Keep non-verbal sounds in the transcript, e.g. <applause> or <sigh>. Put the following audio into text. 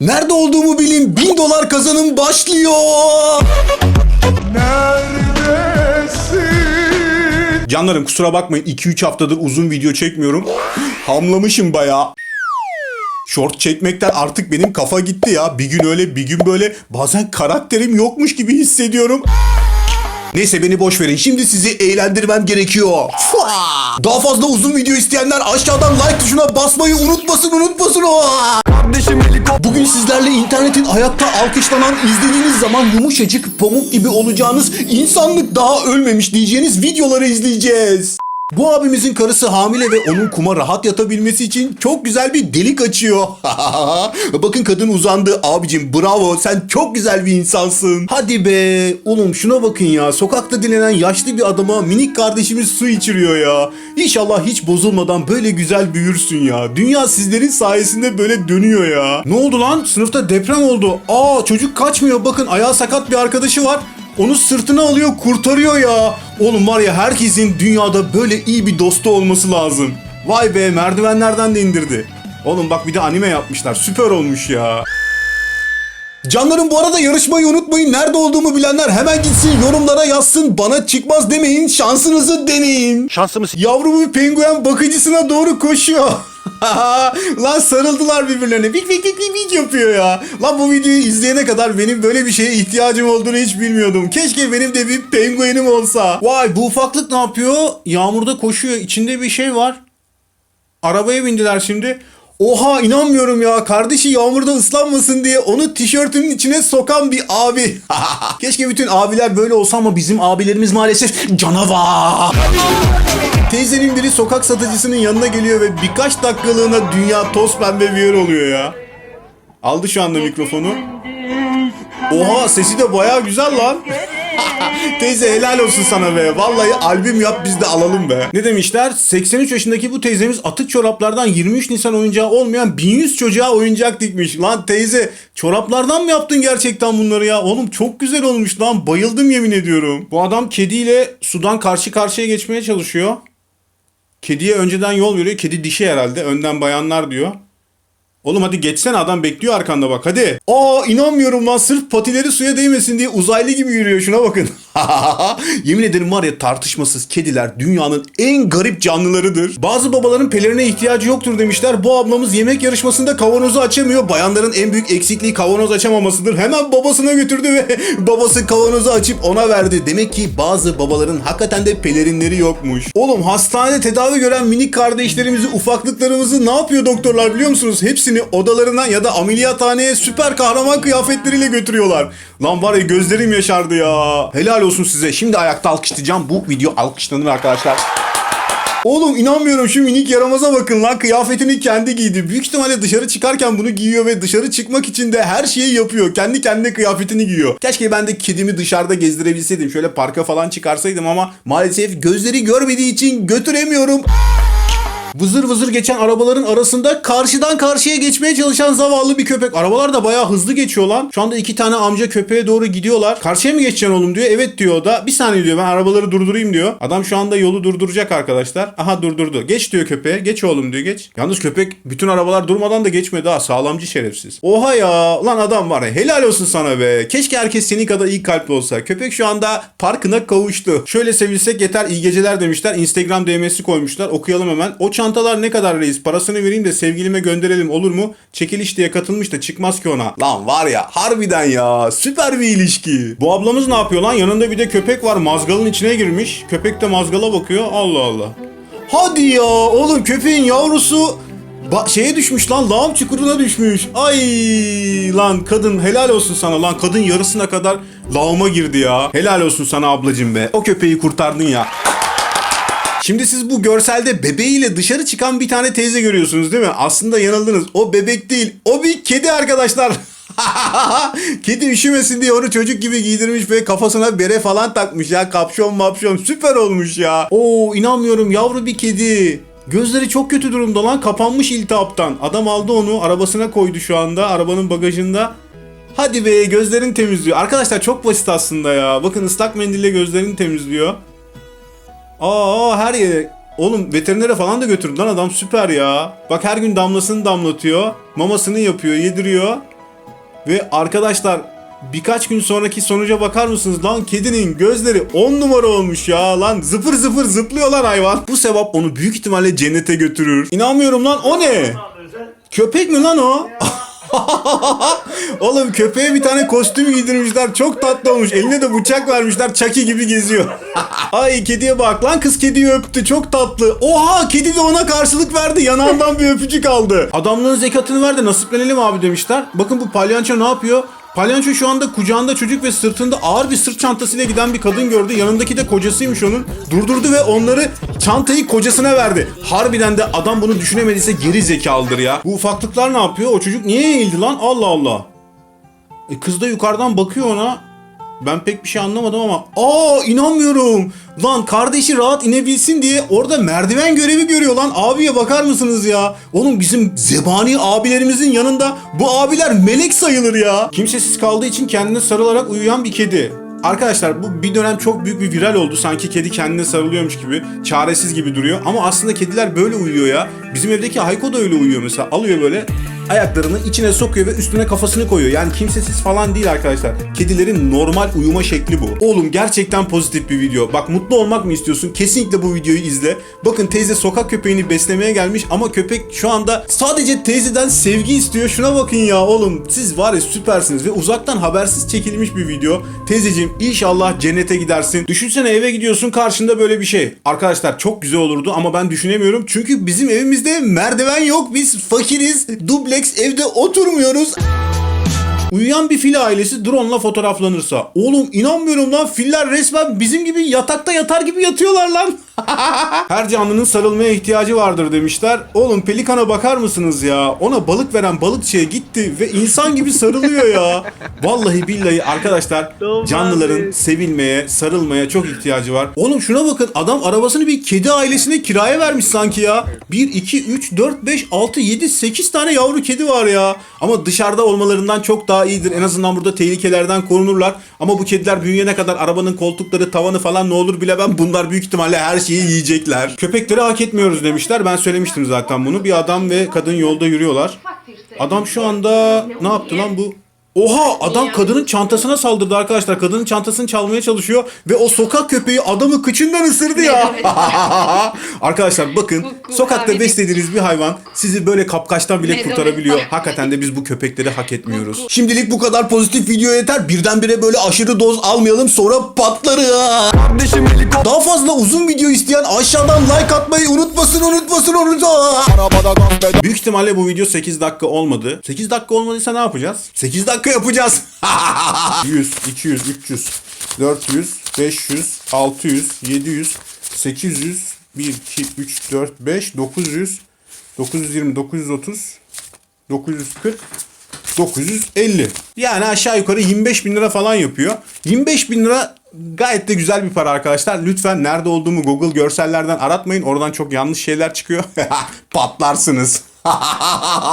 Nerede olduğumu bilin. Bin dolar kazanım başlıyor. Neredesin? Canlarım kusura bakmayın 2-3 haftadır uzun video çekmiyorum. Hamlamışım bayağı. Short çekmekten artık benim kafa gitti ya. Bir gün öyle bir gün böyle bazen karakterim yokmuş gibi hissediyorum. Neyse beni boş verin. Şimdi sizi eğlendirmem gerekiyor. Daha fazla uzun video isteyenler aşağıdan like tuşuna basmayı unutmasın unutmasın. Kardeşim. Bugün sizlerle internetin ayakta alkışlanan izlediğiniz zaman yumuşacık pamuk gibi olacağınız insanlık daha ölmemiş diyeceğiniz videoları izleyeceğiz. Bu abimizin karısı hamile ve onun kuma rahat yatabilmesi için çok güzel bir delik açıyor. <laughs> Bakın kadın uzandı. Abicim bravo sen çok güzel bir insansın. Hadi be. Oğlum şuna bakın ya. Sokakta dilenen yaşlı bir adama minik kardeşimiz su içiriyor ya. İnşallah hiç bozulmadan böyle güzel büyürsün ya. Dünya sizlerin sayesinde böyle dönüyor ya. Ne oldu lan? Sınıfta deprem oldu. Aa çocuk kaçmıyor. Bakın ayağı sakat bir arkadaşı var. Onu sırtına alıyor kurtarıyor ya. Oğlum var ya herkesin dünyada böyle iyi bir dostu olması lazım. Vay be merdivenlerden de indirdi. Oğlum bak bir de anime yapmışlar süper olmuş ya. Canlarım bu arada yarışmayı unutmayın. Nerede olduğumu bilenler hemen gitsin yorumlara yazsın. Bana çıkmaz demeyin şansınızı deneyin. Şansımız. Yavru bir penguen bakıcısına doğru koşuyor. <laughs> Lan sarıldılar birbirlerine. Bik bik bik bik yapıyor ya. Lan bu videoyu izleyene kadar benim böyle bir şeye ihtiyacım olduğunu hiç bilmiyordum. Keşke benim de bir penguenim olsa. Vay bu ufaklık ne yapıyor? Yağmurda koşuyor. İçinde bir şey var. Arabaya bindiler şimdi. Oha inanmıyorum ya. Kardeşi yağmurda ıslanmasın diye onu tişörtünün içine sokan bir abi. <laughs> Keşke bütün abiler böyle olsa ama bizim abilerimiz maalesef canavar. Teyzenin biri sokak satıcısının yanına geliyor ve birkaç dakikalığına dünya toz pembe bir yer oluyor ya. Aldı şu anda mikrofonu. Oha sesi de baya güzel lan. <laughs> Teyze helal olsun sana be. Vallahi albüm yap biz de alalım be. Ne demişler? 83 yaşındaki bu teyzemiz atık çoraplardan 23 Nisan oyuncağı olmayan 1100 çocuğa oyuncak dikmiş. Lan teyze çoraplardan mı yaptın gerçekten bunları ya? Oğlum çok güzel olmuş lan. Bayıldım yemin ediyorum. Bu adam kediyle sudan karşı karşıya geçmeye çalışıyor. Kediye önceden yol veriyor. Kedi dişi herhalde. Önden bayanlar diyor. Oğlum hadi geçsene adam bekliyor arkanda bak hadi. Aa inanmıyorum lan sırf patileri suya değmesin diye uzaylı gibi yürüyor şuna bakın. <laughs> Yemin ederim var ya tartışmasız kediler dünyanın en garip canlılarıdır. Bazı babaların pelerine ihtiyacı yoktur demişler. Bu ablamız yemek yarışmasında kavanozu açamıyor. Bayanların en büyük eksikliği kavanoz açamamasıdır. Hemen babasına götürdü ve <laughs> babası kavanozu açıp ona verdi. Demek ki bazı babaların hakikaten de pelerinleri yokmuş. Oğlum hastanede tedavi gören minik kardeşlerimizi, ufaklıklarımızı ne yapıyor doktorlar biliyor musunuz? Hepsini odalarına ya da ameliyathaneye süper kahraman kıyafetleriyle götürüyorlar. Lan var ya gözlerim yaşardı ya. Helal olsun size. Şimdi ayakta alkışlayacağım. Bu video alkışlanır arkadaşlar. Oğlum inanmıyorum şu minik yaramaza bakın lan kıyafetini kendi giydi. Büyük ihtimalle dışarı çıkarken bunu giyiyor ve dışarı çıkmak için de her şeyi yapıyor. Kendi kendine kıyafetini giyiyor. Keşke ben de kedimi dışarıda gezdirebilseydim. Şöyle parka falan çıkarsaydım ama maalesef gözleri görmediği için götüremiyorum. Vızır vızır geçen arabaların arasında karşıdan karşıya geçmeye çalışan zavallı bir köpek. Arabalar da bayağı hızlı geçiyor lan. Şu anda iki tane amca köpeğe doğru gidiyorlar. Karşıya mı geçeceksin oğlum diyor. Evet diyor o da. Bir saniye diyor ben arabaları durdurayım diyor. Adam şu anda yolu durduracak arkadaşlar. Aha durdurdu. Geç diyor köpeğe. Geç oğlum diyor geç. Yalnız köpek bütün arabalar durmadan da geçmedi ha. Sağlamcı şerefsiz. Oha ya. Lan adam var ya. Helal olsun sana be. Keşke herkes senin kadar iyi kalpli olsa. Köpek şu anda parkına kavuştu. Şöyle sevilsek yeter iyi geceler demişler. Instagram DM'si koymuşlar. Okuyalım hemen. O çantalar ne kadar reis? Parasını vereyim de sevgilime gönderelim olur mu? Çekiliş diye katılmış da çıkmaz ki ona. Lan var ya harbiden ya. Süper bir ilişki. Bu ablamız ne yapıyor lan? Yanında bir de köpek var. Mazgalın içine girmiş. Köpek de mazgala bakıyor. Allah Allah. Hadi ya oğlum köpeğin yavrusu Ba- şeye düşmüş lan lağım çukuruna düşmüş. Ay lan kadın helal olsun sana lan kadın yarısına kadar lağıma girdi ya. Helal olsun sana ablacım be. O köpeği kurtardın ya. Şimdi siz bu görselde bebeğiyle dışarı çıkan bir tane teyze görüyorsunuz değil mi? Aslında yanıldınız. O bebek değil. O bir kedi arkadaşlar. <laughs> kedi üşümesin diye onu çocuk gibi giydirmiş ve kafasına bere falan takmış ya. Kapşon mapşon süper olmuş ya. Oo inanmıyorum yavru bir kedi. Gözleri çok kötü durumda lan kapanmış iltihaptan. Adam aldı onu arabasına koydu şu anda arabanın bagajında. Hadi be gözlerini temizliyor. Arkadaşlar çok basit aslında ya. Bakın ıslak mendille gözlerini temizliyor. Aa her yere. Oğlum veterinere falan da götürdü lan adam süper ya. Bak her gün damlasını damlatıyor. Mamasını yapıyor, yediriyor. Ve arkadaşlar birkaç gün sonraki sonuca bakar mısınız? Lan kedinin gözleri 10 numara olmuş ya lan. Zıpır zıpır zıplıyor lan hayvan. Bu sevap onu büyük ihtimalle cennete götürür. İnanmıyorum lan o ne? Köpek mi lan o? <laughs> Oğlum köpeğe bir tane kostüm giydirmişler. Çok tatlı olmuş. Eline de bıçak vermişler. Chucky gibi geziyor. <laughs> Ay kediye bak lan kız kediyi öptü. Çok tatlı. Oha kedi de ona karşılık verdi. Yanağından bir öpücük aldı. Adamlığın zekatını ver de nasiplenelim abi demişler. Bakın bu palyanço ne yapıyor? Palyanço şu anda kucağında çocuk ve sırtında ağır bir sırt çantasıyla giden bir kadın gördü. Yanındaki de kocasıymış onun. Durdurdu ve onları çantayı kocasına verdi. Harbiden de adam bunu düşünemediyse geri zekalıdır ya. Bu ufaklıklar ne yapıyor? O çocuk niye eğildi lan? Allah Allah. E kız da yukarıdan bakıyor ona. Ben pek bir şey anlamadım ama aa inanmıyorum. Lan kardeşi rahat inebilsin diye orada merdiven görevi görüyor lan. Abiye bakar mısınız ya? Oğlum bizim zebani abilerimizin yanında bu abiler melek sayılır ya. Kimsesiz kaldığı için kendine sarılarak uyuyan bir kedi. Arkadaşlar bu bir dönem çok büyük bir viral oldu. Sanki kedi kendine sarılıyormuş gibi. Çaresiz gibi duruyor. Ama aslında kediler böyle uyuyor ya. Bizim evdeki Hayko da öyle uyuyor mesela. Alıyor böyle ayaklarını içine sokuyor ve üstüne kafasını koyuyor. Yani kimsesiz falan değil arkadaşlar. Kedilerin normal uyuma şekli bu. Oğlum gerçekten pozitif bir video. Bak mutlu olmak mı istiyorsun? Kesinlikle bu videoyu izle. Bakın teyze sokak köpeğini beslemeye gelmiş ama köpek şu anda sadece teyzeden sevgi istiyor. Şuna bakın ya oğlum. Siz var ya süpersiniz ve uzaktan habersiz çekilmiş bir video. Teyzeciğim inşallah cennete gidersin. Düşünsene eve gidiyorsun karşında böyle bir şey. Arkadaşlar çok güzel olurdu ama ben düşünemiyorum. Çünkü bizim evimizde merdiven yok. Biz fakiriz. Dubleks evde oturmuyoruz. Uyuyan bir fil ailesi drone'la fotoğraflanırsa. Oğlum inanmıyorum lan filler resmen bizim gibi yatakta yatar gibi yatıyorlar lan. <laughs> Her canlının sarılmaya ihtiyacı vardır demişler. Oğlum pelikana bakar mısınız ya? Ona balık veren balıkçıya gitti ve insan gibi sarılıyor ya. Vallahi billahi arkadaşlar canlıların sevilmeye, sarılmaya çok ihtiyacı var. Oğlum şuna bakın adam arabasını bir kedi ailesine kiraya vermiş sanki ya. 1, 2, 3, 4, 5, 6, 7, 8 tane yavru kedi var ya. Ama dışarıda olmalarından çok daha iyidir. En azından burada tehlikelerden korunurlar. Ama bu kediler büyüyene kadar arabanın koltukları, tavanı falan ne olur bilemem. Bunlar büyük ihtimalle her şeyi yiyecekler. Köpekleri hak etmiyoruz demişler. Ben söylemiştim zaten bunu. Bir adam ve kadın yolda yürüyorlar. Adam şu anda ne yaptı lan bu? Oha adam kadının çantasına saldırdı arkadaşlar. Kadının çantasını çalmaya çalışıyor ve o sokak köpeği adamı kıçından ısırdı ya. <laughs> arkadaşlar bakın sokakta abi. beslediğiniz bir hayvan sizi böyle kapkaçtan bile kurtarabiliyor. <laughs> Hakikaten de biz bu köpekleri hak etmiyoruz. Şimdilik bu kadar pozitif video yeter. Birdenbire böyle aşırı doz almayalım sonra patlarız. Daha fazla uzun video isteyen aşağıdan like atmayı unutmasın unutmasın unutmasın. Büyük ihtimalle bu video 8 dakika olmadı. 8 dakika olmadıysa ne yapacağız? 8 dakika yapacağız. 100, 200, 300, 400, 500, 600, 700, 800, 1, 2, 3, 4, 5, 900, 920, 930, 940, 950. Yani aşağı yukarı 25 bin lira falan yapıyor. 25 bin lira gayet de güzel bir para arkadaşlar. Lütfen nerede olduğumu Google görsellerden aratmayın. Oradan çok yanlış şeyler çıkıyor. <laughs> Patlarsınız. <laughs>